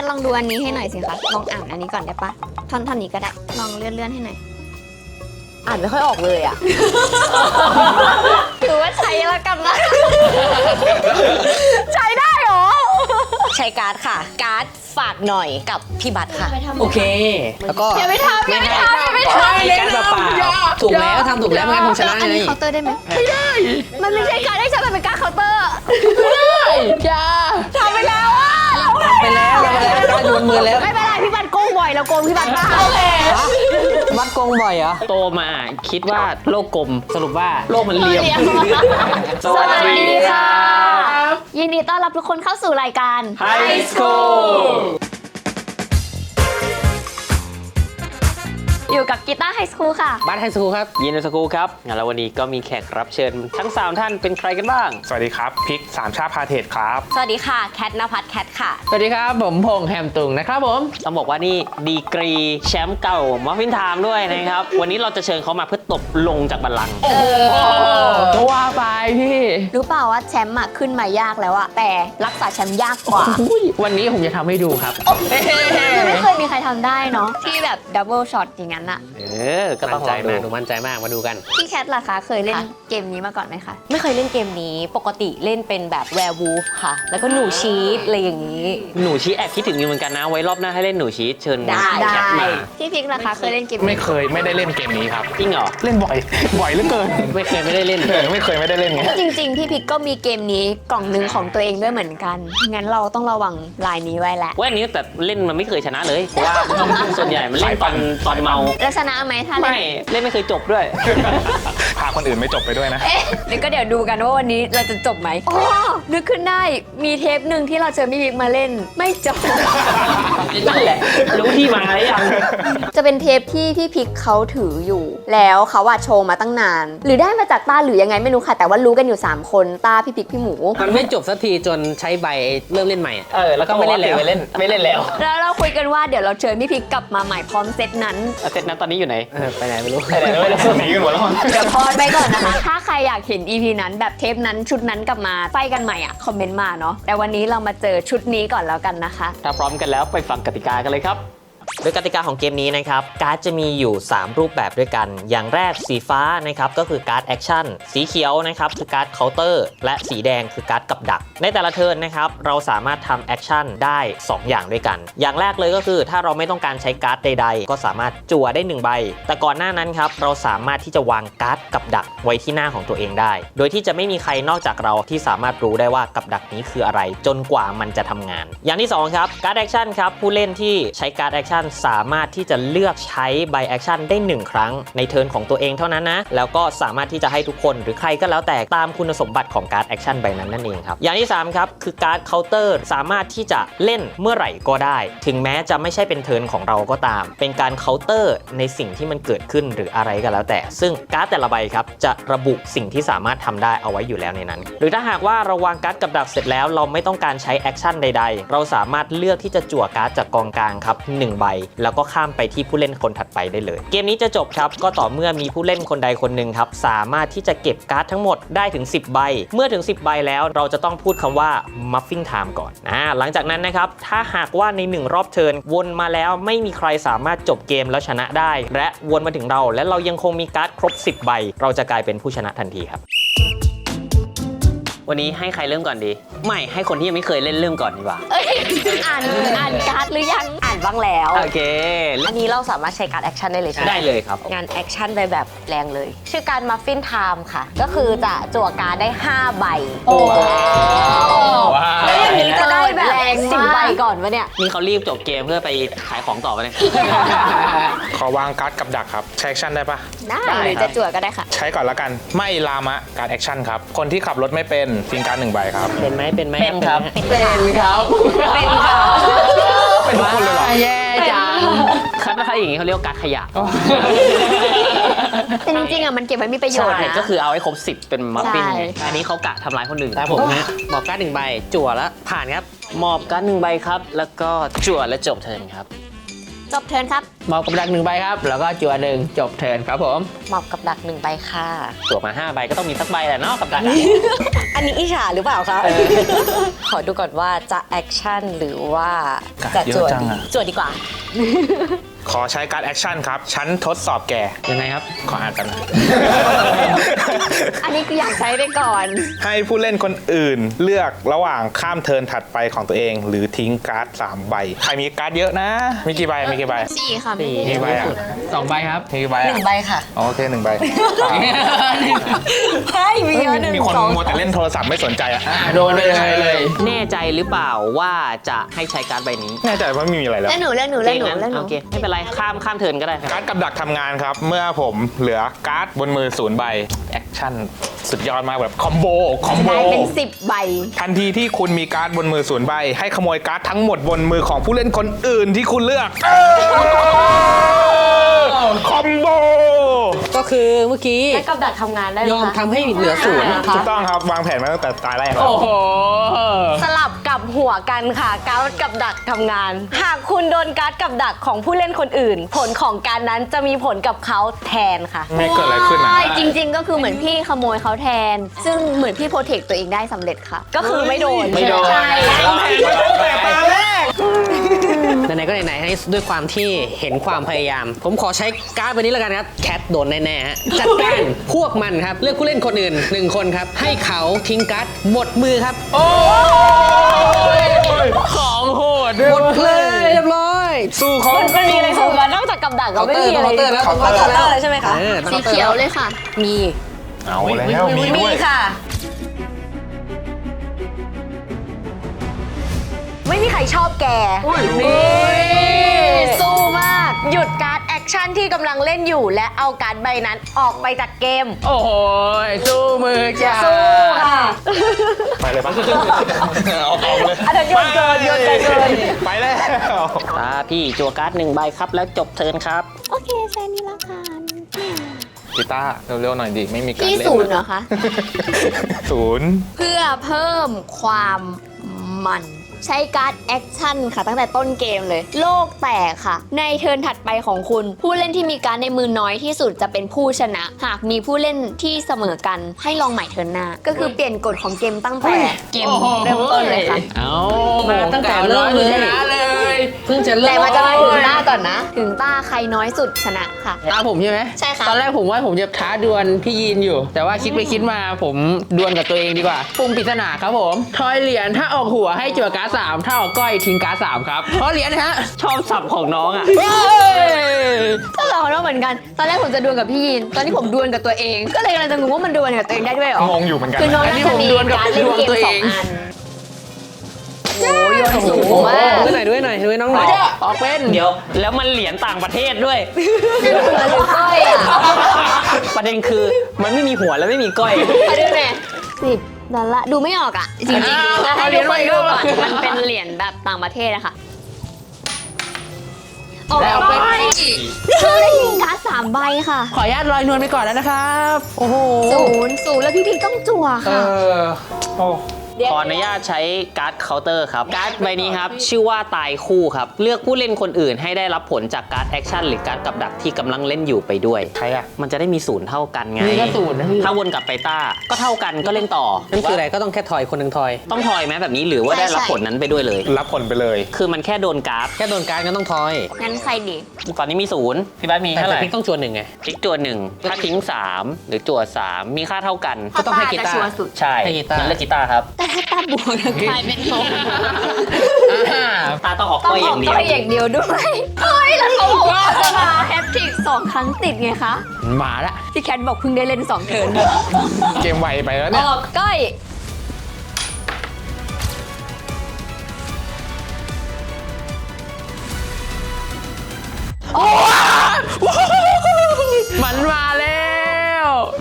ทลองดูอันนี้ให้หน่อยสิคะ ลองอ่านอันนี้ก่อนได้ปะท่อนท่อนนี้ก็ได้ ลองเลื่อนเลื่อนๆให้หน่อย อ่านไม่ค่อยออกเลยอะ ถือว่าใช้แล้วกันนะ ใช้ได้เหรอ ใช้การ์ดค่ะ การ์ดฝากหน่อยกับพี่บัตรค่ะ โอเค แล้วก็อย่าไปทำอย่าไปทำอย่าไปทใช่การเปล่าๆถูกแล้วทำถูกแล้วไม่งั้นผมชนะอันไงนี้เคาน์เตอร์ได้ไหมไม่ได้ มันไม่ใช่การได้ใช้มันเป็นการเคาน์เตอร์ อย่าทำไปแล้ว ทำไปแล้วได้โดนมือแล้วไม่เป็นไรพี่บัตรโกงบ่อยเราโกงพี่บัตรบ้างโอเควัดโกงบ่อยเหรอ โตมาคิดว่าโลกกลมสรุปว่าโลกมันเหลี่ยม สวัสดีค่ะยินดีต้อนรับทุกคนเข้าสู่รายการ High School อยู่กับกีตาร์ไฮสคูลค่ะ บัตไฮสคูลครับยินดีสกูครับงั้นแล้ววันนี้ก็มีแขกรับเชิญทั้ง 3 ท่านเป็นใครกันบ้าง สวัสดีครับพิกสามชาติพาเทศครับ สวัสดีค่ะ แคทนภัทรแคทค่ะ สวัสดีครับ ผมพงษ์แฮมตุงนะครับผม ต้องบอกว่านี่ดีกรีแชมป์เก่ามัฟฟินไทม์ด้วยนะครับ วันนี้เราจะเชิญเขามาเพื่อตบลงจากบัลลังก์ก็ว่าไปพี่ รู้เปล่าว่าแชมป์อะขึ้นมายากแล้วอะแต่รักษาแชมป์ยากกว่าวันนี้ผมจะทำให้ดูครับ ไม่เคยมีใครทำได้เนาะที่แบบดับเบิลช็อตอย่างนั้นอะเออ ก็ต้องมั่นลใจองดูมากหนูมั่นใจมากมาดูกัน พี่แคทล่ะคะ เคยเล่นค่ะเกมนี้มาก่อนไหมคะ ไม่เคยเล่นเกมนี้ ปกติเล่นเป็นแบบแวร์วูฟค่ะ แล้วก็หนูชีสอะไรอย่างนี้ หนูชี้แอบคิดถึงอยู่เหมือนกันนะ ไว้รอบหน้าให้เล่นหนูชี้เชิญได้ แคทมาพี่พิกล่ะคะ เคยเล่นเกมไม่เคยไม่ได้เล่นเกมนี้ครับ จริงเหรอ เล่นบ่อย บ่อยเหลือเกินไม่เคยไม่ได้เล่น เออไม่เคยไม่ได้เล่นไงจริง ๆ พี่พิกก็มีเกมนี้กล่องหนึ่งของตัวเองด้วยเหมือนกัน งั้นเราต้องระวังลายนี้ไว้แหละ ว่าอันนี้แต่เล่นมันไม่เคยชนะเลย เพราะว่า ส่วนใหญ่มันเล่นตอนตอนเมาแล้วชนะไหมถ้าเล่น ไม่ เล่นไม่เคยจบด้วย คนอื่นไม่จบไปด้วยนะเอ๊ะเดี๋ยวก็เดี๋ยวดูกันว่าวันนี้เราจะจบไหมอ๋อนึกขึ้นได้มีเทปหนึ่งที่เราเจอพี่พิกมาเล่น ไม่จบ นั่นแหละ รู้ที่มาหรือยัง จะเป็นเทปที่พี่พิกเขาถืออยู่ แล้วเขาว่าโชว์มาตั้งนาน หรือได้มาจากต้าหรือยังไงไม่รู้ค่ะ แต่ว่ารู้กันอยู่ 3 คนต้าพี่พิกพี่หมู มันไม่จบสักทีจนใช้ใบเริ่มเล่นใหม่อะ เออ แล้วก็ไม่เล่นแล้วไม่เล่นไม่เล่นแล้วแล้วเราคุยกันว่าเดี๋ยวเราเชิญพี่พิกกลับมาใหม่พร้อมเซตนั้นเสร็จนั้นตอนนี้อยู่ไหนเออไปไหนไม่รู้ ไปไหนไม่รู้หนีกันหมดแล้วเดี๋ยวพอดไปก่อนนะคะ ถ้าใครอยากเห็น EP นั้นแบบเทปนั้นชุดนั้นกลับมาไฟกันใหม่อะ คอมเมนต์มาเนาะแต่วันนี้เรามาเจอชุดนี้ก่อนแล้วกันนะคะ ถ้าพร้อมกันแล้วไปฟังกติกากันเลยครับ โดยกติกาของเกมนี้นะครับการ์ดจะมีอยู่ 3 รูปแบบด้วยกัน อย่างแรกสีฟ้านะครับก็คือการ์ดแอคชั่นสีเขียวนะครับคือการ์ดเคาน์เตอร์และสีแดงคือการ์ดกับดัก ในแต่ละเทิร์นนะครับเราสามารถทำแอคชั่นได้ 2 อย่างด้วยกัน อย่างแรกเลยก็คือถ้าเราไม่ต้องการใช้การ์ดใด ๆ ก็สามารถจั่วได้ 1 ใบ แต่ก่อนหน้านั้นครับเราสามารถที่จะวางการ์ดกับดักไว้ที่หน้าของตัวเองได้ โดยที่จะไม่มีใครนอกจากเราที่สามารถรู้ได้ว่ากับดักนี้คืออะไร จนกว่ามันจะทำงาน อย่างที่สองครับการ์ดแอคชั่นครับผู้เล่นที่ใช้การ์ดแอคชั่นสามารถที่จะเลือกใช้ใบแอคชั่นได้ 1 ครั้งในเทิร์นของตัวเองเท่านั้นนะ แล้วก็สามารถที่จะให้ทุกคนหรือใครก็แล้วแต่ตามคุณสมบัติของการ์ดแอคชั่นใบนั้นนั่นเองครับ อย่างที่ 3 ครับ คือการ์ดเคาน์เตอร์สามารถที่จะเล่นเมื่อไหร่ก็ได้ ถึงแม้จะไม่ใช่เป็นเทิร์นของเราก็ตาม เป็นการเคาน์เตอร์ในสิ่งที่มันเกิดขึ้นหรืออะไรก็แล้วแต่ ซึ่งการ์ดแต่ละใบครับจะระบุสิ่งที่สามารถทำได้เอาไว้อยู่แล้วในนั้น หรือถ้าหากว่าเราวางการ์ดกับดักเสร็จแล้วเราไม่ต้องการใช้แอคชั่นใด ๆ เราสามารถเลือกที่จะจั่วการ์ดจากกองกลางครับหใบแล้วก็ข้ามไปที่ผู้เล่นคนถัดไปได้เลย เกมนี้จะจบครับก็ต่อเมื่อมีผู้เล่นคนใดคนหนึ่งครับสามารถที่จะเก็บการ์ดทั้งหมดได้ถึง 10 ใบ เมื่อถึง 10 ใบแล้วเราจะต้องพูดคำว่า muffin time ก่อนอ่าหลังจากนั้นนะครับถ้าหากว่าใน 1 รอบเทิร์นวนมาแล้วไม่มีใครสามารถจบเกมแล้วชนะได้ และวนมาถึงเราและเรายังคงมีการ์ดครบ 10 ใบ เราจะกลายเป็นผู้ชนะทันทีครับ วันนี้ให้ใครเริ่มก่อนดี ไม่ให้คนที่ยังไม่เคยเล่นเริ่มก่อนดีกว่า เอ้ยอ่านอ่านการ์ดหรือยังอ่านบ้างแล้ว โอเค อันนี้เราสามารถใช้การ์ดแอคชั่นได้เลยใช่ไหมได้เลยครับ งานแอคชั่นไปแบบแรงเลย ชื่อการมัฟฟินไทม์ค่ะ ก็คือจะจั่วการ์ดได้ 5 ใบโอ้ว้าว แล้วอย่างนี้จะได้แบบแรงมาก สิบใบก่อนวะเนี่ย นี่เขารีบจบเกมเพื่อไปขายของต่อไปเลยขอวางการ์ดกับดักครับ ใช้แอคชั่นได้ปะได้ได้หรือครัจะบจั่วก็ได้ค่ะ ใช้ก่อนละกัน ไม่ลามะการ์ดแอคชั่นครับ คนที่ขับรถไม่เป็นทิ้งการ์ดหนึ่งใบครับ เป็นไหมเป็นไหมเป็นครับ เป็นครับเป็นค่ะเป็นทุกคนเลยเหรอ แย่จังครับถ้าอย่างนี้เขาเรียกว่าการดขยะแต่จริงๆอะมันเก็บไว้มีประโยชน์ใช่นะ ก็คือเอาให้ครบสิบเป็นมัฟฟินใช่ ไงอันนี้เขากะทำร้ายคนอื่นตามผมนะบอกการ์ดหนึ่งใบ จั่วแล้วผ่านครับมอบการดหนึ่งใบครับ แล้วก็จั่วและจบเทิร์นครับ จบเทิร์นครับหมอบกับดักหนึ่งใบครับ แล้วก็จั่วหนึ่งจบเทิร์นครับผมหมอบกับดักหนึ่งใบค่ะจั่วมา5ใบก็ต้องมีสักใบแหละเนาะกับดักอะ อันนี้อิจฉาหรือเปล่าคะ ขอดูก่อนว่าจะแอคชั่นหรือว่าจะจวดเยอะจังอะ จวดดีกว่า ขอใช้การแอคชั่นครับฉันทดสอบแก ยังไงครับ ขออ่านกันนะอันนี้คืออยากใช้ไปก่อน ให้ผู้เล่นคนอื่นเลือกระหว่างข้ามเทิร์นถัดไปของตัวเอง หรือทิ้งการ์ด3ใบ ใครมีการ์ดเยอะนะ มีกี่ใบ มีกี่ใบ สี่ค่ะสี่มีกี่ใบอะสองใบครับมีกี่ใบหอะนึ่งใบค่ะอ๋อโอเคหนึ่งใบ ใช่มีเยอะหนึ่งมีคนสองมัวแต่เล่นโทรศัพท์ไม่สนใจอะโดนไปเลยใช้เลย แน่ใจหรือเปล่าว่าจะให้ใช้การ์ดใบนี้แน่ใจว่าไม่มีอะไรแล้ว แล้วหนูแล้วหนูแล้วหนูงั้นแล้วหนูโอเคไม่เป็นไรข้ามข้ามเทิร์นก็ได้ครับการ์ดกับดักทำงานครับ เมื่อผมเหลือการ์ดบนมือศูนย์ใบแอคชั่นสุดยอดมากแบบคอมโบคอมโบ ได้เป็นสิบใบ ทันทีที่คุณมีการ์ดบนมือศูนย์ใบ ให้ขโมยการ์ดทั้งหมดบนมือของผู้เล่นคนอื่นที่คุณเลือกคอมโบก็คือเมื่อกี้แล้วกับดักทำงานได้ไหยอมคะทำให้เหลือศูนย์ถูกต้องครับ วางแผนมาตั้งแต่ตายแรกแล้ว โอ้โห สลับกั บหัวกันค่ะ การ์ดกับดักทำงาน หากคุณโดนการ์ดกับดักของผู้เล่นคนอื่น ผลของการนั้นจะมีผลกับเขาแทนค่ะ ไม่เกิดอะไรขึ้นอะใช่จริง ๆ ก็คือเหมือนพี่ขโมยเขาแทน ซึ่งเหมือนพี่โปรเทคตัวเองได้สำเร็จค่ะ ก็คือไม่โดนไม่โดน ใช่ แต่ตาแรก ไหนๆก็ไหนๆให้ด้วยความที่เห็นความพยายาม ผมขอใช้การ์ดใบนี้แล้วกันครับ แคทโดนแน่ๆฮะ จัดการพวกมันครับ เลือกผู้เล่นคนอื่นหนึ่งคนครับ ให้เขาทิ้งการ์ดหมดมือครับ ของโหดหมดเลยเรียบร้อยสู้เขามันมีอะไรสูงกว่านอกจากกับดักก็ไม่มีอะไรเคาน์เตอร์แล้วเคาน์เตอร์แล้วใช่ไหมคะออสีเขียวเลยค่ะ มีเอาแล้วมีมีด้วยค่ะไม่มีใครชอบแกสู้มาก หยุดการ์ดแอค ชั่นที่กำลังเล่นอยู่และเอาการ์ดใบนั้นออกไปจากเกม โอ้โหสู้มือจ้าสู้ค่ะ ไปเลยปะเอาเอาเลยอันนั้นโยนเกินโยนเกินเกินไปแล้ว ตาพี่จั่วการ์ดหนึ่งใบครับแล้วจบเทิร์นครับ โอเคใช้นี้ละกันกีตาร์เร็วๆหน่อยดิ ไม่มีการพี่เล่นศูนย์เหรอคะ ศูนย์ เพื่อเพิ่มความมัน ใช้การ์ดแอคชั่นค่ะ ตั้งแต่ต้นเกมเลย โลกแตกค่ะ ในเทิร์นถัดไปของคุณ ผู้เล่นที่มีการดในมือน้อยที่สุดจะเป็นผู้ชนะ หากมีผู้เล่นที่เสมอกันให้ลองใหม่เทิร์นหน้า ก็คือเปลี่ยนกฎของเกมตั้งแต่เกมเริ่มต้นเลยค่ะ เอามาตั้งแต่เริ่มเลยเลยเพิ่งจะเริ่มแต่มันจะมาถึงหน้าก่อนนะ ถึงต้าใครน้อยสุดชนะค่ะ ตามผมใช่ไหมใช่ค่ะตอนแรกผมว่าผมจะท้าดวลพี่ยีนอยู่ แต่ว่าคิดไปคิดมาผมดวลกับตัวเองดีกว่าปุ่มปริศนาครับผมทอยเหรียญถ้าออกหัวให้จั่วการ์ดสามถ้าออกก้อยทิ้งการ์ดสามครับทอยเหรียญนะฮะชอบสับของน้องอะเฮ้ยก็เราเนาะเหมือนกัน ตอนแรกผมจะดวลกับพี่ยิน ตอนนี้ผมดวลกับตัวเอง ก็เลยกำลังจะงงว่ามันดวลกับตัวเองได้ด้วยเหรองงอยู่เหมือนกัน คือน้องอันน่านี้จะผมมีดวลกับการเล่นเกมดวงตัวสเอองงอันโอ้โยนสูงมากด้วยหน่อยด้วยหน่อยด้วยน้องหน่อยออกเป็นเดี๋ยว แล้วมันเหรียญต่างประเทศด้วยนั่นหัวหรือก้อยอะประเด็นคือมันไม่มีหัวและไม่มีก้อยมาดูหน่อยสิบ ดอลลาร์ดูไม่ออกอะ จริงๆแล้วให้ทุกคนดูก่อนมันเป็นเหรียญแบบต่างประเทศอะค่ะออกแล้วไปเป็นคือได้ยิงการ์ดสามใบค่ะขออนุญาตลอยนวลไปก่อนแล้วนะครับ โอ้โหศูนย์ศูนย์แล้วพี่พีต้องจั่วเอค่ะ อโอ้ ขออนุญาตใช้การ์ดเคาน์เตอร์ครับ การ์ดใบนี้ครับ ชื่อว่าตายคู่ครับ เลือกผู้เล่นคนอื่นให้ได้รับผลจากการ์ดแอคชั่นหรือการ์ดกับดักที่กำลังเล่นอยู่ไปด้วย ใครอะ มันจะได้มีศูนย์เท่ากันไงนี่ก็ศูนย์นะพี่ ถ้าวนกลับไปต้า ก็เท่ากันก็เล่นต่อนั่นคืออะไรก็ต้องแค่ถอยคนหนึ่งถอย ต้องทอยไหมแบบนี้หรือว่าได้รับผลนั้นไปด้วยเลย รับผลไปเลย คือมันแค่โดนการ์ดแค่โดนการดก็ต้องถอยงั้นใครดี ตอนนี้มีศูนย์พี่บ้านมีแต่เท่าไหร่พลิกต้องจวนหนึ่งไง พลิกจัวหนึ่งถ้าทิ้ง3หรือจัว3มีค่าเท่ากัน ก็ต้องให้กีตาร์จะชัวร์สุดใช่ให้กีตาร์ งั้นเลือกกีตาร์ครับ แต่ถ้าตาบวกจะกลายเป็นโงอ่าตาต้องออกต้องก้อยอออกย่างเดียวก้อยอย่างเดียวด้วยเฮ้ยแล้วเขาบอกว่าจะมาแฮตทริกสองครั้งติดไงคะ มาละพี่แคทบอกเพิ่งได้เล่นสองเทิร์นเกมไวไปแล้วอเนี่ย อกก้อยมันมาแล้ว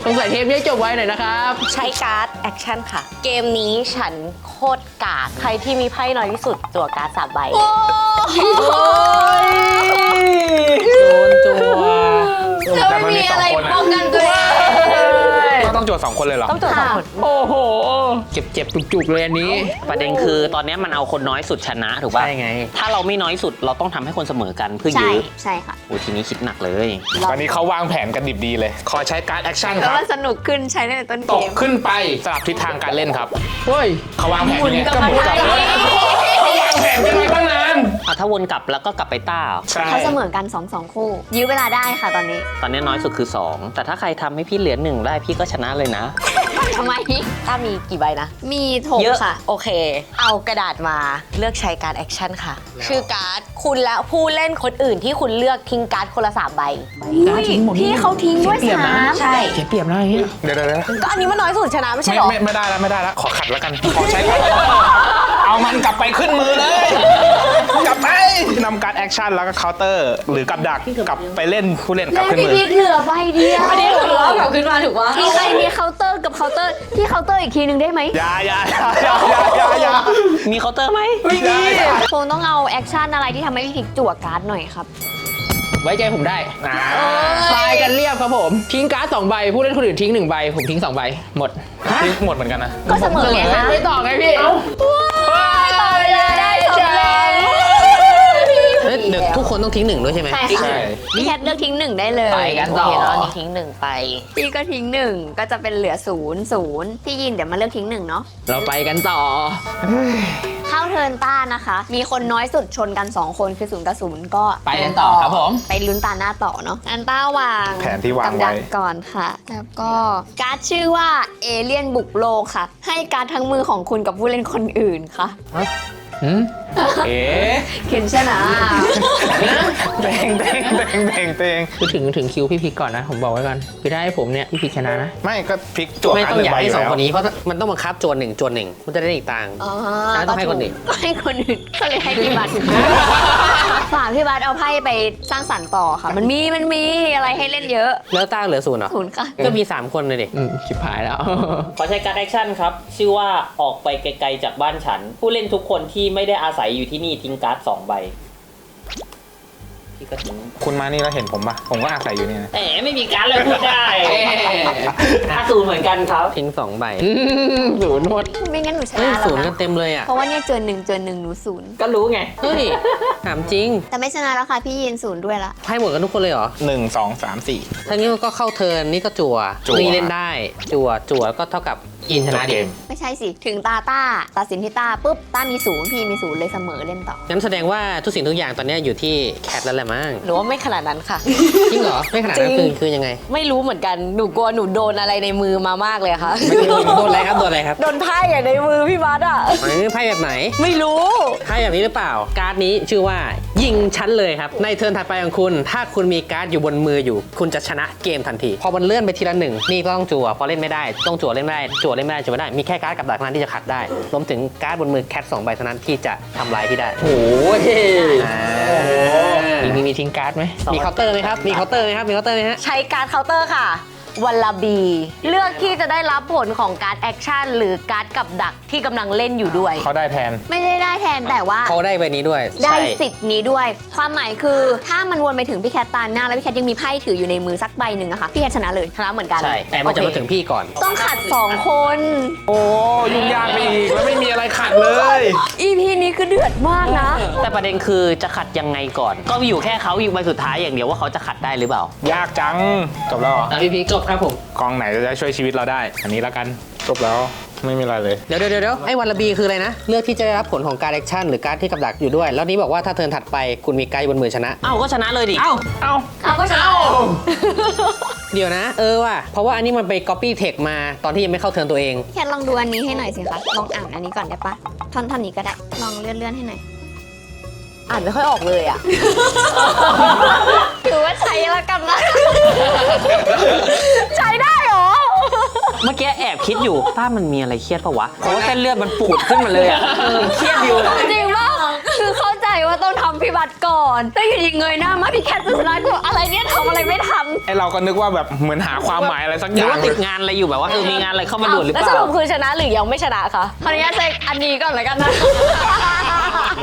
สงสัยเทปนี้จบไว้หน่อยนะครับ ใช้การ์ดแอคชั่นค่ะ เกมนี้ฉันโคตรกากใครที่มีไพ่น้อยที่สุดจั่วการ์ดสามใบโดนจัวจะไม่มีอะไรป้องกันตัวเอง ก็ต้องจดจสองคนเลยเหรอ ต้องจดสองคนโอ้โหเจ็บเจ็บๆจุกๆเลยอันนี้ ประเด็นคือตอนเนี้ยมันเอาคนน้อยสุดชนะถูกป่ะใช่ไง ถ้าเราไม่น้อยสุดเราต้องทำให้คนเสมอกันเพื่อใช่ ยื้อใช่ค่ะโอ้ทีนี้คิดหนักเลย ตอนนี้เขาวางแผนกันดิบดีเลย ขอใช้การ์ดแอคชั่นแล้ควรับ มันสนุกขึ้นใช้ได้ในต้นตเกกม ขึ้นไปสลับทิศทางการเล่นครับ เฮ้ย เขาวางแผนยังไงหมุนกลับก็หมุนกลับมาเลยเขาวางแผนกันมาตั้งนา นอะถ้าวนกลับแล้วก็กลับไปต้าเหรอใช่เขาเสมอกัน2อสองคู่ยื้อเวลาได้ค่ะตอนนี้ตอนนี้น้อยสุดคือ 2 แต่ถ้าใครทำให้พี่เหลือหนึ่งได้พี่ก็ชนะเลยนะ ทำไมถ้ามีกี่ใบนะ มีถกเยอะ ค่ะ โอเค เอากระดาษมาเลือกใช้การดแอคชั่นค่ะ ชื่อการ์ดคุณและผู้เล่นคนอื่นที่คุณเลือกทิ้งการ์ดคนละสามใบพี่เขาทิ้งด้วยสามใช่ เสียเปรียบนะอย่างเงี้ยเดี๋ยวเดี๋ยวเดี๋ยวก็อันนี้มันน้อยสุดชนะไม่ใช่ไม่เหรอ ไม่ไม่ได้แล้วไม่ได้แล้วขอขัดแล้วกันขอใช้การ์ดเอามันกลับไปขึ้นมือเลย กลับไปนำการแอ คชั่นแล้วก็เคาน์เตอร์ หรือกับดักกลับไปเล่นผู้เล่นกลับแล้วขึ้นพี่มือ พีทเหลือใบเดียวอันนี้ถือว่ากลับขึ้นมาถือว่ามีใครมีเคาน์เตอร์กับเคาน์เตอร์พี่เคาน์เตอร์อีกทีหนึ่งได้ไหมอย่าอย่าอย่าอย่าอย่าอย่ามีเคาน์เตอร์ไหมอย่าอย่าคงต้องเอาแอคชั่นอะไรที่ทำให้พี่พีทจั่วการ์ดหน่อยครับ ไว้ใจผมได้อ่าทรายกันเรียบครับผม ทิ้งการ์ดสองใบ ผู้เล่นคนอื่นทิ้งหนึ่งใบ ผมทิ้งสองใบ หมดทิ้งหมดเหมือนกันนะก็เสมอไงคะไม่ต่อไงพี่ต่อเวลาได้สำเร็จ เอ้ยเดี๋ยวทุกคนต้องทิ้งหนึ่งด้วยใช่ไหม ใช่ค่ะพี่แคทเลือกทิ้งหนึ่งได้เลยไปกันต่อโอเคแล้วอันนี้ทิ้งหนึ่งไป พี่ก็ทิ้งหนึ่งก็จะเป็นเหลือศูนย์ศูนย์พี่ยินเดี๋ยวมาเลือกทิ้งหนึ่งเนาะเราไปกันต่อ เข้าเทิร์นต้านะคะ มีคนน้อยสุดชนกัน2คนคือศูนย์กับศูนย์ก็ไปกันต่อครับผม ไปลุ้นตาหน้าต่อเนาะอันต้าวางแผนที่วางกำดัไว้กก่อนค่ะ แล้วก็การ์ดชื่อว่าเอเลี่ยนบุกโลกค่ะ ให้การ์ดทั้งมือของคุณกับผู้เล่นคนอื่นค่ะหืม เอ๊ะเข็นชนะเตงเตงเตงเตงเตงคือถึงถึงคิวพี่พิกก่อนนะ ผมบอกไว้ก่อนคือถ้าให้ผมเนี่ยพี่พิกชนะนะ ไม่ก็พลิกจั่วไม่การ์ต้ดหนึ่งองอยากใบอให้ยู่สองแล้วคนนี้เพราะมันต้องบังคับโจนหนึ่งโจนหนึ่งมันจะได้อีกตังค์ อ๋อใช่ต้องให้คนอื่นให้คนอื่นก็เลยให้พี่บัตฝากพี่บัตเอาไพ่ไปสร้างสรรค์ต่อค่ะ มันมีมันมีอะไรให้เล่นเยอะแล้วตั้งเหลือศูนย์เหรอ ศูนย์ค่ะ ก็มี 3 คนเลยดิ อืมชิบหายแล้ว ขอใช้การแอคชั่นครับ ชื่อว่าออกไปไกลๆจากบ้านฉัน ผู้เล่นทุกคนที่ไม่ได้อาศัยอยู่ที่นี่ทิ้งการ์ดสองใบพี่ก็ทิ้งคุณมานี่แล้วเห็นผมปะผมก็อาศัยอยู่นี่นะแหมไม่มีการดเลยพูดได้อาศูนย์เหมือนกันครับทิ้งสองใบอืมศูนย์หมดไม่งั้นหนูชเฮ้ยนะแล้ศูวนย์กันะนเต็มเลยอะ เพราะว่าเนี่ยเจอหนึ่งเจอหนึ่งหนูศูนย์ก็รู้ไง เฮ้ย ถามจริงแต่ไม่ชนะแล้วค่ะพี่ยินศูนย์ด้วยละให้หมดกันทุกคนเลยเหรอหนึ่งสองสามสี่ ถ้างี้มันก็เข้าเทิร์นนี่ก็จั่วจั่ว นี่เล่นได้ จั่วจั่วก็เท่ากับ อินชจนะบดิเกมไม่ใช่สิ ถึงตาต้าตัดสินที่ต้าปุ๊บต้ามีศูนย์พี่มีศูนย์เลยเสมอเล่นต่อ งั้นแสดงว่าทุกสิ่งทุกอย่างตอนเนี้ยอยู่ที่แคทแล้วแหละมั้งหนูว่าไม่ขนาดนั้นค่ะ จริงเหรอไม่ขนาดนั้นจริคือง คือยังไงไม่รู้เหมือนกัน หนูกลัวหนูโดนอะไรในมือมามากเลยอะค่ะ ไม่รู้โดนอะไรครับโดนอะไรครับโดนไพ่อะในมือพี่บัสอะอันนี้ไพ่แบบไหน ไม่รู้ไพ่แบบนี้หรือเปล่า การ์ดนี้ชื่อว่า ยิงชั้นเลยครับ ในเทิร์นถัดไปของคุณ ถ้าคุณมีการ์ดอยู่บนมืออยู่ คุณจะชนะเกมทันที พอมันเลื่อนไปทีละหนึ่งนี่ก็ต้องจั่วพอเล่นไม่ได้ ต้องจั่วเล่นไม่ได้จั่วเล่นไม่ได้จั่วไม่ได้ มีแค่การ์ดกับดักเท่านั้นที่จะขัดได้ รวมถึงการ์ดบนมือแคทสองใบเท่านั้นที่จะทำลายที่ได้โอ้ยมีมีมีทิ้งการ์ดไหมมีเคาน์เตอร์ไหมครับ มีเคาน์เตอร์ไหมครับ มีเคาน์เตอร์ไหมฮะ ใช้การ์ดเคาน์เตอร์ค่ะ วัลลบี เลือกที่จะได้รับผลของการ์ดแอคชั่นหรือการ์ดกับดักที่กำลังเล่นอยู่ด้วย เขาได้แทน ไม่ได้ได้แทนแต่ว่า เขาได้ใบนี้ด้วยได้ใช่สิทธิ์นี้ด้วย ความหมายคือถ้ามันวนไปถึงพี่แคทตาหน้า แล้วพี่แคทยังมีไพ่ถืออยู่ในมือสักใบหนึ่งอะค่ะพี่แคทชนะเลยชนะเหมือนกันใช่แต่มันจะมาถึงพี่ก่อน ต้องขัด2คน โอ้ยุ่งยากไปอีกแล้วไม่มีอะไรขัดเลย EP นี้คือเดือดมากนะ แต่ประเด็นคือจะขัดยังไงก่อน ก็อยู่แค่เขาอยู่ใบสุดท้ายอย่างเดียวว่าเขาจะขัดได้หรือเปล่ายากจัง จบแล้วเหรอ อะพี่พีคจบครับผมกองไหนจะช่วยชีวิตเราได้ อันนี้แล้วกันจบแล้วไม่มีอะไรเลย เดี๋ยวเดี๋ยวเดี๋ยวไอ้วันละบีคืออะไรนะ เลือกที่จะได้รับผลของการแอคชั่นหรือการที่กับดักอยู่ด้วย แล้วนี้บอกว่าถ้าเทิร์นถัดไปคุณมีไกด์บนมือชนะ เอ้าก็ชนะเลยดิ เอ้าเอ้าเขาก็ชนะเดี๋ยวนะ เออว่ะเพราะว่าอันนี้มันไป copy text มาตอนที่ยังไม่เข้าเทิร์นตัวเอง แคทลองดูอันนี้ให้หน่อยสิคะลองอ่านอันนี้ก่อนได้ปะท่อนท่อนนี้ก็ได้ลองเลื่อนเลื่อนๆให้หน่อย อ่านไม่ค่อยออกเลยอะถือว่าใช้แล้วกันนะ ใช้ได้เหรอ เมื่อกี้แอบคิดอยู่ป้ามันมีอะไรเครียดปะวะเพราะว่าเส้นเลือดมันปูดขึ้นมาเลยอะเออเครียดอยู่ จริงป่ะคือเข้าใจว่าต้องทำพิบัติก่อนแล้วอยู่ดีเงยหน้ามาพี่แคทจะชนะกูอะไรเนี่ยทำอะไรไม่ทันไอเราก็นึกว่าแบบเหมือนหาความหมายอะไรสักหอรือย่างว่าเลติยดงานอะไรอยู่แบบว่าเออมีงานอะไรเข้ามาด่วนหรือแล้วเปสล่า รุปคือชนะหรือยังไม่ชนะคะขออนุญาตเช็คอันนี้ก่อนแล้วกันนะ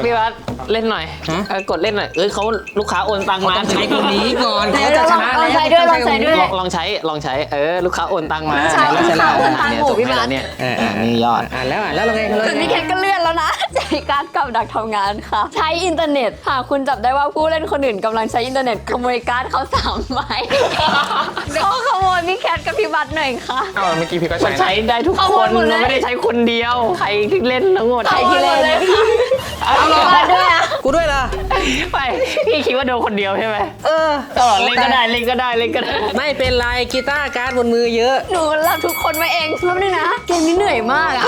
พี่วัดเล่นหน่อยฮะ เออกดเล่นหน่อยเอ้ยเขาลูกค้าโอนตังมาต้องใช้คนนี้ก่อนไหนเขาจะชนะลองแล้วใช้ด้วยลองใช้ด้วยลองลองใช้ลองใช้ เออลูกค้าโอนตังมาใช่แล้วลูกค้าโอนตังเนี่ยหมู่ส่งพี่ให้วัแล้ดวเนี่ยเอออ่านี่ยอด อ่านแล้วอ่านแล้วเราไงเราส่วนไงพี่แคทก็เลื่อน แล้วนะใช้การดกับดักทำงานค่ะ ใช้อินเทอร์เน็ตหากคุณจับได้ว่าผู้เล่นคนอื่นกำลังใช้อินเทอร์เน็ตขโมยการ์ดเขาสามใบก็ขโมยพี่แคทกับพี่บัตหน่อยค่ะเอ้าเมื่อกี้พี่ก็มันใช้ใช้นะได้ทุกเอาคหมนดหมดเลย มันไม่ได้ใช้คนเดียว ใครที่เล่นทั้งหมดใครที่เล่นเอาพี่บัตด้วยอะกูด้วยล่ะ ไปพี่คิดว่าโดนคนเดียวใช่ไหมเออตลอดเล่นก็ได้เล่นก็ได้เล่นก็ได้ ไม่เป็นไรกีตาร์การ์ดบนมือเยอะ หนูรับทุกคนมาเองรอบนึงนะ เกมนี้เหนื่อยมากอะ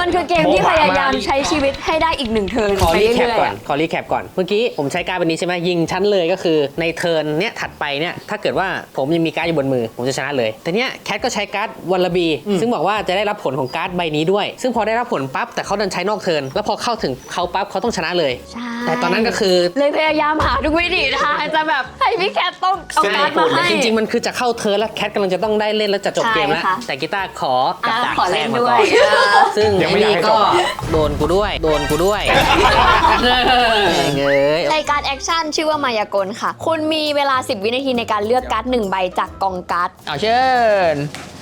มันคือเกมที่พยายามใช้ชีวิตให้ได้อีกหนึ่งเทิร์นขอไปรีแคปเรื่อยก่ๆอนอะขอรีแคปก่อน เมื่อกี้ผมใช้การ์ดใบนี้ใช่ไหมยิงชั้นเลยก็คือในเทิร์นเนี้ยถัดไปเนี่ยถ้าเกิดว่าผมยังมีการ์ดอยู่บนมือ ผมจะชนะเลย แต่เนี้ยแคทก็ใช้การ์ดวันละบี ซึ่งบอกว่าจะได้รับผลของการ์ดใบนี้ด้วย ซึ่งพอได้รับผลปั๊บแต่เขาดันใช้นอกเทิร์นแล้วพอเข้าถึงเขาปั๊บเขาต้องชนะเลย ใช่แต่ตอนนั้นก็คือ เลยพยายามหาทุกวิธีทางจะแบบให้พี่แคทต้องเอาการ์ดมาให้ จริงๆ มันคือจะเข้าเทิร์นแล้วแคทกำลังจะต้องได้เล่นแล้วจะจบเกมแล้ว ใช่ค่ะแต่กีตาร์ขอกับอะดักขอแทรเล่กนมาด้วก่อยน ซึ่งยังไอ้ไม่อยากนี่ให้จก็บโดนกูด้วย โดนกูด้วยเงยรายการแอคชั่นชื่อว่ามายากลค่ะ คุณมีเวลา 10 วินาทีในการเลือกการ์ดหนึ่งใบจากกองการ์ดเอาเชิญ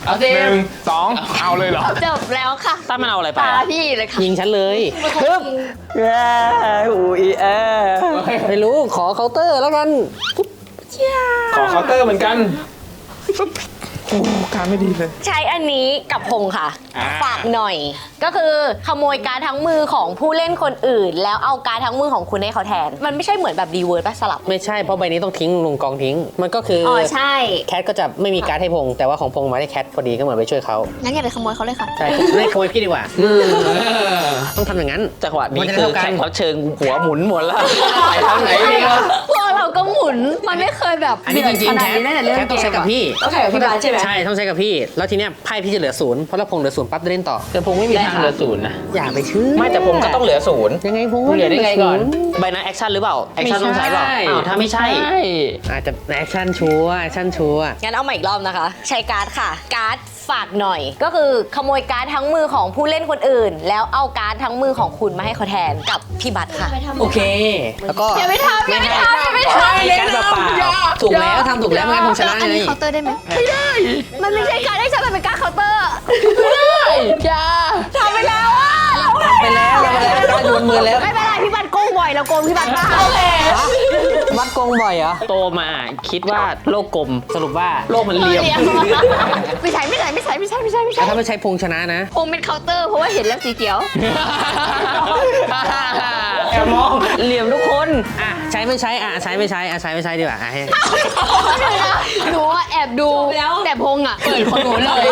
เอาสิหนึ่งสองเอาเลยเหรอจบแล้วค่ะตั้มมันเอาอะไรไปตาอะพี่เลยค่ะยิงฉันเลยฮึบแย่อูอีแอไม่รู้ขอเคาน์เตอร์แล้วกันขอเคาน์เตอร์เหมือนกัน โอ้การไม่ดีเลย ใช้อันนี้กับพงค่ะ อ่า ฝากหน่อย ก็คือขโมยการดทั้งมือของผู้เล่นคนอื่น แล้วเอาการดทั้งมือของคุณให้เขาแทน มันไม่ใช่เหมือนแบบรีเวิร์สป่ะสลับไม่ใช่เพราะใบนี้ต้องทิ้งลงกองทิ้ง มันก็คือออ๋อใช่ แคทก็จะไม่มีการ์ดให้พง แต่ว่าของพงมาได้แคทพอดีก็เหมือนไปช่วยเขางั้นอย่าไปขโมยเขาเลยค่ะ ใช่ไม่ขโมยพี่ดีกว่า ต้องทำอย่างนั้น จังหวะนี้มันจะคือเท่ากัน แขกรับเชิญหัวหมุนหมดแล้วไปทางไหนดีวะ พวกเราก็หมุน มันไม่เคยแบบอันนี้จริงขๆนาแคดทนี้ตั้งแต่เริ่มแคทเกต้องใช้มกับอะพี่ ต้องใช้กับพี่บาสใช่ไหมใช่ต้องใช้กับพี่ แล้วทีเนี้ยไพ่พี่จะเหลือศูนย์เพราะถ้าพงเหลือศูนย์ปั๊บจะเล่นต่อ แต่พงไม่มีทางเหลือศูนย์นะอย่าไปเชื่อไม่แต่พงก็ต้องเหลือศูนย์ยังไงพงเหลือได้ไงก่อนศูย์ใบนั้นแอคชั่นหรือเปล่าแอคชั่นต้องใช้เปล่าอ้าวถ้าไม่ใช่อาจจะแอคชั่นชัวร์แอคชั่นชัวร์งั้นเอาใหม่อีกรอบนะคะ ใช้การ์ดค่ะการ์ด ฝากหน่อย ก็คือขโมยการ์ดทั้งมือของผู้เล่นคนอื่น แล้วเอาการ์ดทั้งมือของคุณมาให้เขาแทนกับพี่บัตรค่ะ โอเค แล้วก็อย่าไปทำอย่าไปทำอย่าไปทำใช้การดเปล่าๆถูกแล้วทำถูกแล้วไม่งั้นพงชนะอันไงนี้เคาน์เตอร์ได้ไหมไม่ได้ มันไม่ใช่การได้ใช้มันเป็นการเคาน์เตอร์ไม่ได้อย่าทำไปแล้วอะไปแล้วเราไปแล้วการดอยู่บนมือแล้ว ไม่เป็นไรพี่บัตรโกง บ่อยเราโกงพี่บัตรมากโอเควัดกงบ่อยเหรอ โตมาคิดว่าโลกกลมสรุปว่าโลกมันเหลี่ยมไม่ใช่ไม่ใช่ไม่ใช่ไม่ใช่ไม่ใช่ไม่แล้วใช่ถ้าไม่ใช้พงชนะนะคงเป็นเคาน์เตอร์เพราะว่าเห็นแล้วสีเขียวแอบมองเหลี่ยมทุกคนอะใช้ไม่ใช้อะใช้ไม่ใช้อะใช้ไม่ใช้ดีกว่าอะให้หนูอะแอบดูแต่พงอะเปิดของหนูเลย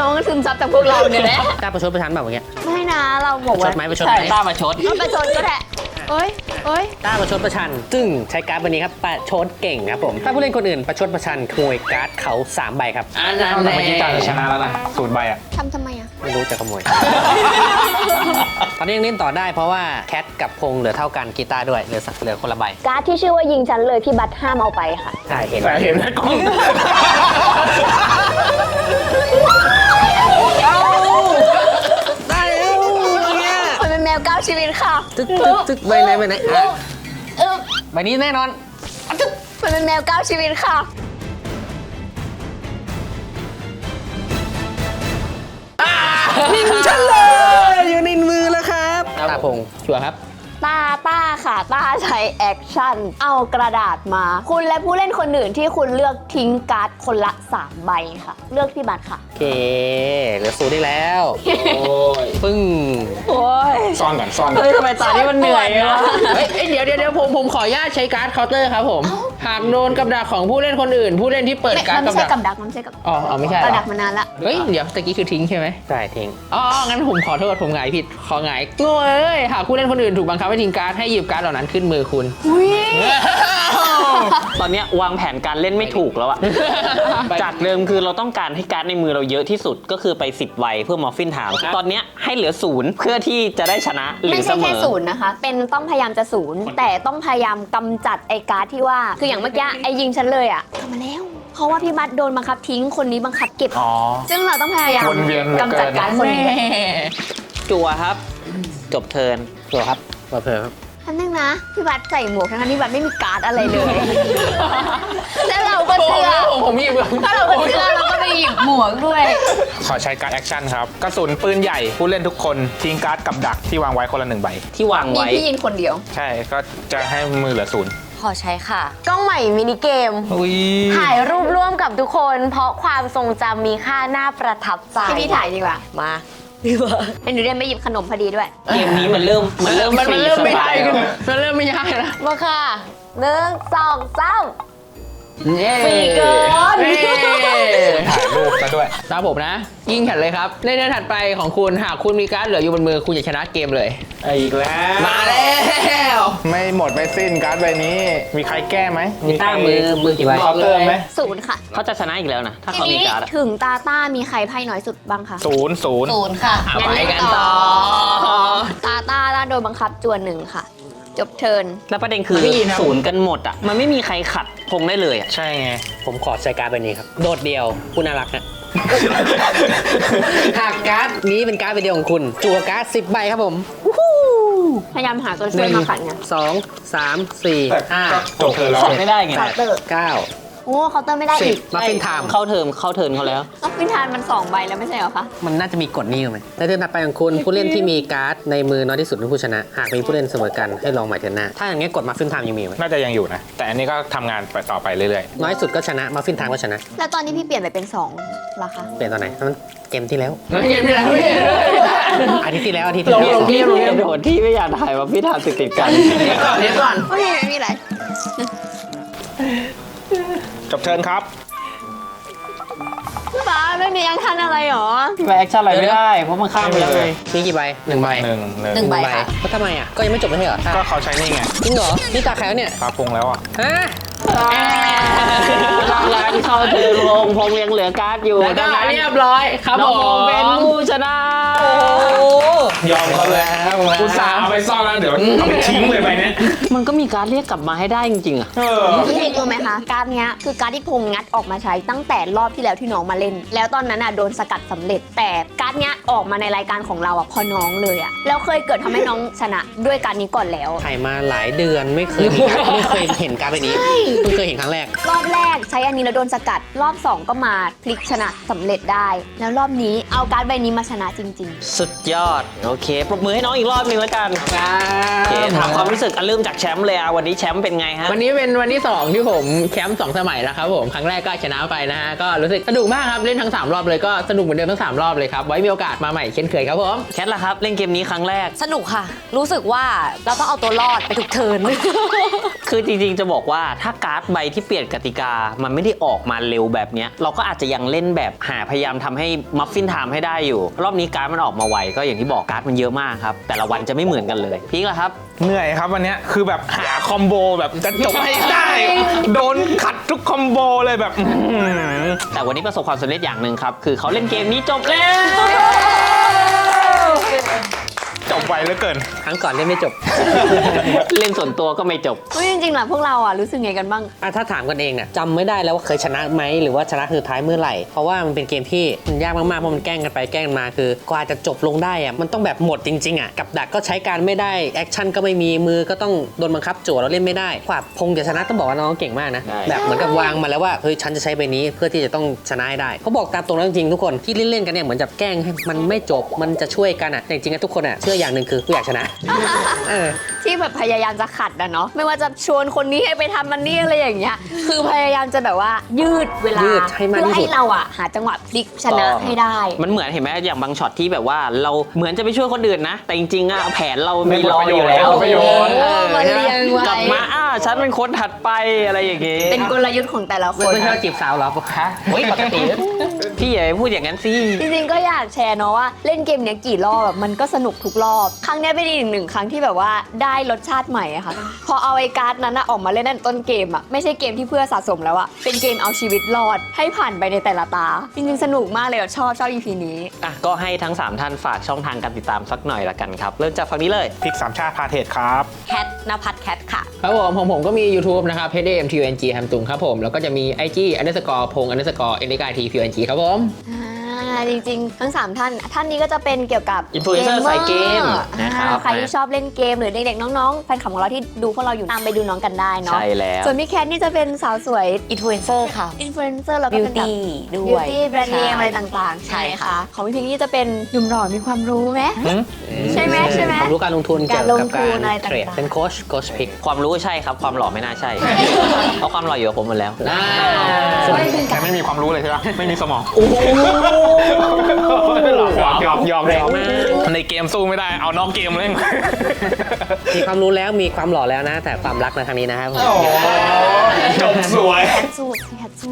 น้องซึมซับจากพวกเราเนี่ยแหละกล้าประชดประชันแบบเมื่อกี้ไม่นะเราบอกว่าดไหมประชดไหมกล้ามาชดก็ประชดก็แหละ เอ้ยเอ้ยกล้าประชดประชัน ซึ่งใช้การ์ดใบนี้ครับประชดเก่งครับผม ถ้าผู้เล่นคนอื่นประชดประชันขโมยการ์ดเขาสามใบครับอันนั้นแต่เมื่อกี้จ่าจะชนะแล้วนะศูนย์ใบอะทำทำไมอะ ไม่รู้จะขโมย ตอนนี้ยังเล่นต่อได้เพราะว่าแคทกับพงเหลือเท่ากันกีตาร์ด้วยเหลือสักเหลือคนละใบการ์ดที่ชื่อว่ายิงฉันเลยพี่บัตห้ามเอาไปค่ะใช่เห็นแต่เห็นในกล้อง วเก้าชีวิตค่ะตึกตึกตึกใบไหนใบไหนอะเออใบนี้แน่นอนมันเป็นแมวเก้าชีวิตค่ะฉันเลยอยู่ในมือแล้วครับตาพงชัวร์ครับ ตาต้าค่ะต้าใช้แอคชั่น เอากระดาษมา คุณและผู้เล่นคนอื่นที่คุณเลือกทิ้งการ์ดคนละ 3 ใบค่ะ เลือกที่บัตรค่ะ โอเคเหลือศูนย์ได้แล้วปึ้งโอ้ยซ่อนก่อนซ่อนก่อน เฮ้ยทำไมตานี่มันเหนื่อยปวดวะนะ เฮ้ยเอ้ยเดี๋ยวเดี๋ยวเดี๋ยวผมผมขออนุญาตใช้การ์ดเคาน์เตอร์ครับผมหากโดนกับดักของผู้เล่นคนอื่น ผู้เล่นที่เปิดไม่การ์ดมันกัไม่บใช่ดักกับดักมันไม่ใช่กับอ๋ออ๋อไม่ใช่กเหรระอดักมานานละ เฮ้ยเดี๋ยวตะกี้คือทิ้งใช่ไหมได้ทิ้ง อ๋อ งั้นผมขอโทษ ผมหงายผิด ขอหงายโง่เอ้ย หากผู้เล่นคนอื่นถูกบังคับให้ทิ้งการ์ดให้หยิบการ์ดเหล่านั้นขึ้นมือคุณอุ้ยตอนเนี้ยวางแผนการเล่นไม่ถูกแล้วอะ จากเดิมคือเราต้องการให้การ์ดในมือเราเยอะที่สุดก็คือไป 10ใบเพื่อมอฟฟินถาม ตอนเนี้ยให้เหลือศูนย์เพื่อที่จะได้ชนะหรืไม่อเสใช่มแค่อ ศูนย์นะคะ เป็นต้องพยายามจะศูนย์ แต่ต้องพยายามกำจัดไอ้การ์ดที่ว่า คืออย่างเมื่อกี้ไอ้ยิงฉันเลยอะทำมาแล้ว เพราะว่าพี่บัตโดนบังคับทิ้ง คนนี้บังคับเก็บ อ๋อ ซึ่งเราต้องพยายามวนเวียนเหลือเกิน กำจัดการดคนนี้ จัวครับ จบเทิร์นตัวครับ ตัวเพลครับอันนึงนะพี่บัตใส่หมวกทั้งๆที่บัตไม่มีการ์ดอะไรเลย แล้วเราก็เชื่อผมผมหยิบถ้าเราก็เชื่อเราก็ไปหยิบหมวกด้วย ขอใช้การ์ดแอคชั่นครับ กระสุนปืนใหญ่ผู้เล่นทุกคนทิ้งการ์ดกับดักที่วางไว้คนละหนึ่งใบ ที่วางมีไว้ พี่ยินคนเดียว ใช่ก็จะให้มือเหลือศูนย์ขอใช้ค่ะ กล้องใหม่มินิเกม อุ้ยถ่ายรูปร่วมกับทุกคน เพราะความทรงจำมีค่าน่าประทับใจให้พี่ถ่ายดีกว่า มา ดีกว่าเดี๋ยวหนูเดินไปหยิบขนมพอดีด้วยเกมนี้มันเริ่มมันเริ่มมันฟมันรีเริ่มสไม่ไตได้ล์ขึ้นแล้วมันเริ่มไม่ได้แล้วมาค่ะหนึ่งสองสาม เย้ฟรีเกินเย้ ถ่ายรูปซะด้วย ตามผมนะ ยิงแข่นเลยครับในเดือนถัดไปของคุณหากคุณมีการ์ดเหลืออยู่บนมือคุณจะชนะเกมเลย อีกแล้วมาแล้วไม่หมดไม่สิ้นการ์ดใบนี้ มีใครแก้ไหมมีต้ามือมือกี่ใบเคาน์เตอร์ไหมศูนย์ค่ะเขาจะชนะอีกแล้วนะ ถ้าทีเขามีนี้การ์ดอะถึงตาต้ามีใครไพ่น้อยสุดบ้างคะศูนย์ศูนย์ศูนย์ค่ะเอาไปกันต่อ ตาต้าต้าโดนบังคับจวนหนึ่งค่ะ จบเทิร์นแล้วประเด็นคือพี่นะ ศูนย์กันหมดอะ มันไม่มีใครขัดพงได้เลยอะ ใช่ไง ผมขอใช้การ์ดใบนี้ครับ โดดเดียวผู้น่ารักฮะหากการ์ดนี้เป็นการ์ดใบเดียวของคุณ จั่วการ์ดสิบใบครับผมพยายามหาตัวช่วยมาขัดไงสองสามสี่ห้าจบเธอแล้ว ขัดไม่ได้ไงเคาน์เตอร์ เก้า โอ้เคาน์เตอร์ไม่ได้สิอีบกมาเป็นไทม์เข้าเทอมเข้าเทิร์นเขาแล้วต้องพินทานมันสองใบแล้วไม่ใช่เหรอคะ มันน่าจะมีกฎนี้อยู่ไหมในเดือนถัดไปของคุณผู้เล่นที่มีการ์ดในมือน้อยที่สุดเป็นผู้ชนะ หากมีผู้เล่นเสมอกันให้ลองใหม่เถิดหน้า ถ้าอย่างนี้กฎมาฟินไทม์ยังมีไหมน่าจะยังอยู่นะ แต่อันนี้ก็ทำงานไปต่อไปเรื่อยน้อยสุดก็ชนะมาฟินไทม์ก็ชนะ แล้วตอนนี้พี่เปลี่ยนไปเป็นสองเหรอคะ เปลี่ยนตอนไหนมันเกมที่แล้วเกมที่แล้วพี่อาทิตย์ที่แล้วอาทิตย์ที่ลงแล้วลงที่ลงที่โดดที่ไม่อยากถ่ายว่าพี่ทานติดติดๆกัน เดี๋ยวก่อน โอ้ยไม่มีอะไรๆ จบเทิร์นครับ พี่ฟ้าไม่มียังทันอะไรหรอ ไปแอคชั่นอะไรไม่ได้ เพราะมันข้ามไปแล้วไง มีกี่ใบหนึ่งใบหนึ่งหนึ่งหนึ่งใบค่ะก็ทำไมอะ ก็ยังไม่จบไม่ใช่เหรอก็เขาใช้นี่ไงจริงเหรอ นี่ตาใครวะเนี่ยปลาพุงแล้วอะฮะ รางวัลเข้าเทิร์นลงพงยังเหลือการ์ดอยู่แล้วก็ดังนั้นเรียบร้อยครับน้ผองพงมเป็นผู้ชนะยอมเขาเลยอุตส่าห์เอาไปซ่อนแล้วเดี๋ยวเอาไปทิ้งเลยไปเนี่ยมันก็มีการดเรียกกลับมาให้ได้จริงๆอะเออ พี่เอกรู้ไหมคะ การดเนี้ยคือการดที่พงงัดออกมาใช้ตั้งแต่รอบที่แล้วที่น้องมาเล่น แล้วตอนนั้นอะโดนสกัดสำเร็จ แต่การดเนี้ยออกมาในรายการของเราอะพอน้องเลยอะแล้วเคยเกิดทำให้น้องชนะด้วยการดนี้ก่อนแล้ว ถ่ายมาหลายเดือนไม่เคยมีการไม่เคยเห็นการแบบนี้เพิ่งเคยเห็นครั้งแรก รอบแรกใช้อันนี้แล้วโดนสกัด รอบ 2 ก็มาพลิกชนะสำเร็จได้ แล้วรอบนี้เอาการ์ดใบนี้มาชนะจริง สุดยอด โอเค ปรบมือให้น้องอีกรอบหนึงแล้วกันครับโอเคถามความรู้สึกอันเริ่มจากแชมป์เลยอะวันนี้แชมป์เป็นไงฮะ วันนี้เป็นวันที่2ที่ผมแคมป์สองสมัยแล้วครับผม ครั้งแรกก็ชนะไปนะฮะ ก็รู้สึกสนุกมากครับ เล่นทั้ง 3 รอบเลยก็สนุกเหมือนเดิมทั้ง 3 รอบเลยครับ ไว้มีโอกาสมาใหม่เช่นเคยครับผม แคทล่ะครับ เล่นเกมนี้ครั้งแรก สนุกค่ะ รู้สึกว่าเราต้องเอาตัวรอดไปทุกเทิร์น คือจริงๆจะบอกว่าถ้าการ์ดใบที่เปลี่ยนกติกา มันไม่ได้ออกมาเร็วแบบเนี้ยเราก็อาจจะยังเล่นแบบหาพยายามทำให้มัฟฟินไทม์ให้ได้อยู่ รอบนี้การ์ดมันออกมาไวก็อย่างที่บอกการ์ดมันเยอะมากครับ แต่ละวันจะไม่เหมือนกันเลยพีคล่ะครับเหนื่อยครับวันเนี้ยคือแบบหาคอมโบแบบจะจบให้ได้ โดนขัดทุกคอมโบเลยแบบอื้อหือแต่วันนี้ประสบความสำเร็จอย่างหนึ่งครับ คือเขาเล่นเกมนี้จบแล้ว จบไวเหลือเกิน ครั้งก่อนเล่นไม่จบ เล่นส่วนตัวก็ไม่จบๆเฮ้ยจริงๆแล้วพวกเราอะรู้สึกไงกันบ้าง อะถ้าถามกันเองเนี่ยจำไม่ได้แล้วว่าเคยชนะไหมหรือว่าชนะคือท้ายเมื่อไหร่ เพราะว่ามันเป็นเกมที่มันยากมากๆเพราะมันแกล้งกันไปแกล้งกันมาคือกว่าจะจบลงได้อะมันต้องแบบหมดจริงๆอะกับดักก็ใช้การไม่ได้แอคชั่นก็ไม่มีมือก็ต้องโดนบังคับจั่วเราเล่นไม่ได้กว่าพงจะชนะต้องบอกว่าน้องเก่งมากนะได้ แบบเหมือนกับวางมาแล้วว่าเฮ้ยฉันจะใช้ใบนี้เพื่อที่จะต้องชนะให้ได้เขาบอกตามตรงแล้วจริงๆทุกคนที่เล่นๆกันเนี่ยเหมือนจะแกล้งให้มันไม่จบมันจะช่วยกันอะแต่จริงๆอะทุกคนอะเชื่ออย่างหนึ่งคือกูอยากชนะ เออ ที่แบบพยายามจะขัดอะเนาะไม่ว่าจะชวนคนนี้ให้ไปทำมันนี่อะไรอย่างเงี้ย คือพยายามจะแบบว่ายืดเวลายืดให้มากเพื่อที่สุให้ด เราอะหาจังหวะพลิกชนะให้ได้ มันเหมือนเห็นไหมอย่างบางช็อตที่แบบว่าเราเหมือนจะไปช่วยคนอื่นนะ แต่จริงๆอะแผนเรามีรออยู่แล้วประโยชน์ เออมันเรียงไว้ กลับมาอ้าฉันเป็นคนถัดไปอะไรอย่างงี้เป็นกลยุทธ์ของแต่ละคไม่นไม่ชอบจีบสาวเหรอฮะเฮ้ยปกติ พี่อย่าไปพูดอย่างนั้นสิ จริงๆก็อยากแชร์เนาะว่าเล่นเกมเนี้ยกี่รอบแบบมันก็สนุกทุกรอบ ครั้งเนี้ยเป็นอีกหนึ่งครั้งที่แบบว่าได้รสชาติใหม่อะค่ะ พอเอาไอ้การ์ดนั้นอะออกมาเล่นในต้นเกมอะไม่ใช่เกมที่เพื่อสะสมแล้วอะเป็นเกมเอาชีวิตรอดให้ผ่านไปในแต่ละตา จริงๆ สนุกมากเลยอะชอบชอบ EP นี้ อะก็ให้ทั้ง 3 ท่านฝากช่องทางการติดตามสักหน่อยละกันครับ เริ่มจากฝั่งนี้เลย พริกสามชาติพาเทศครับ แคทนภัทรแคทค่ะ ครับผมของผมก็มี YouTube นะครับ h d m t u n g ฮัมตุงครับผม แล้วก็จะมี IG underscore พง underscore n d i p n g ครับผม อ่า จริงๆ ทั้ง 3 ท่าน ท่านนี้ก็จะเป็นเกี่ยวกับ Influencer สายเกมอ่านะครับใครที่ชอบเล่นเกมหรือเด็กๆน้องๆแฟนคลับของเราที่ดูพวกเราอยู่ตามไปดูน้องกันได้เนาะใช่แล้ว ส่วนพี่แคทนี่จะเป็นสาวสวยอินฟลูเอนเซอร์ค่ะ อินฟลูเอนเซอร์แล้วก็บิวเป็นแบบ ตี้ด้บิววยตี้แบรนด์เนมอะไรต่างๆ ใช่ไหมค่ะ ของพี่พิงนี่จะเป็นหนุ่มหล่อมีความรู้ไหมใช่ไหมใช่ไหมความรู้การลงทุนเกี่ยวการลกังบทุการนอะไรต่างๆ เทรดเป็นโค้ชโค้ชพิกความรู้ใช่ครับ ความหล่อไม่น่าใช่ เพราะความหล่ออยู่กับผมหมดแล้วแต่ไม่มีความรู้เลยใช่ปะไม่มีสมอง โอ้โหหยอกหยอกหยอกหยอกในเกมสู้ไม่ได้เอานอกเกมเล่นมีความรู้แล้วมีความหล่อแล้วนะ แต่ความรักในครั้งนี้นะครับผมจบสวยแคทสู้แคทสู้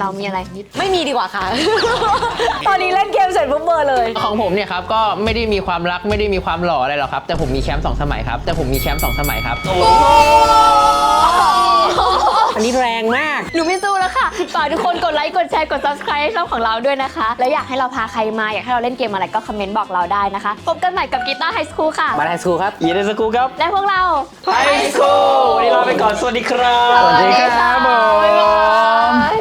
เรามีอะไรไม่มีดีกว่าค่ะ ตอนนี้เล่นเกมเสร็จปุ๊บเบอร์เลย ของผมเนี่ยครับก็ไม่ได้มีความรักไม่ได้มีความหล่ออะไรหรอกครับ แต่ผมมีแชมป์สองสมัยครับ แต่ผมมีแชมป์สองสมัยครับ อันนี้แรงมาก หนูไม่สู้แล้วค่ะฝากทุกคนกดไลค์ กดแชร์ กด subscribe ให้ช่องของเราด้วยนะคะ และอยากให้เราพาใครมาอยากให้เราเล่นเกมอะไรก็คอมเมนต์บอกเราได้นะคะ พบกันใหม่กับกีตาร์ไฮสคูลค่ะ มาไฮสคูลครับยีเดสกูครับ และพวกเราไฮสคูลวันนี้ลาไปก่อน สวัสดีครับ สวัสดีครับผมบ๊ายบาย